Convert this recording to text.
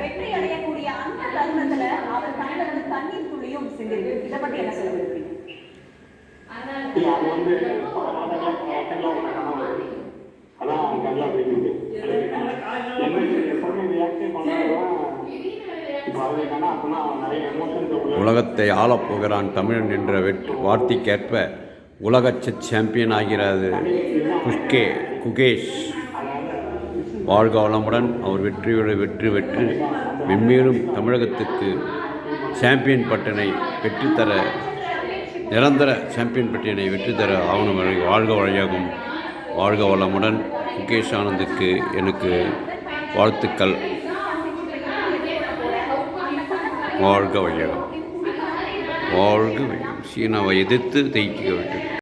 வெற்றி அடையக்கூடிய அந்த தருணத்துல அவர் கண்ணுல இருந்து தண்ணீர் துளியும் சிந்திருக்கு இதை பத்தி என்ன சொல்ல விரும்புறீங்க அதான் அவங்க எப்பவுமே ரியாக்டே உலகத்தை ஆளப்போகிறான் தமிழன் என்ற வெற்றி வார்த்தைக்கேற்ப உலக செஸ் சாம்பியன் ஆகிறது குஷ்கே குகேஷ். வாழ்க வளமுடன் அவர் வெற்றியோடு வெற்றி பெற்று மென்மேலும் தமிழகத்துக்கு சாம்பியன் பட்டனை வெற்றித்தர நிரந்தர சாம்பியன் பட்டியனை வெற்றி தர ஆவணம் வாழ்க வழியாகும். வாழ்க வளமுடன். முகேஷ் ஆனந்துக்கு எனக்கு வாழ்த்துக்கள். வாழ்க வழியாகும். வாழ்க வேண்டும் சீனாவை எதிர்த்து ஜெயிக்க வேண்டும்.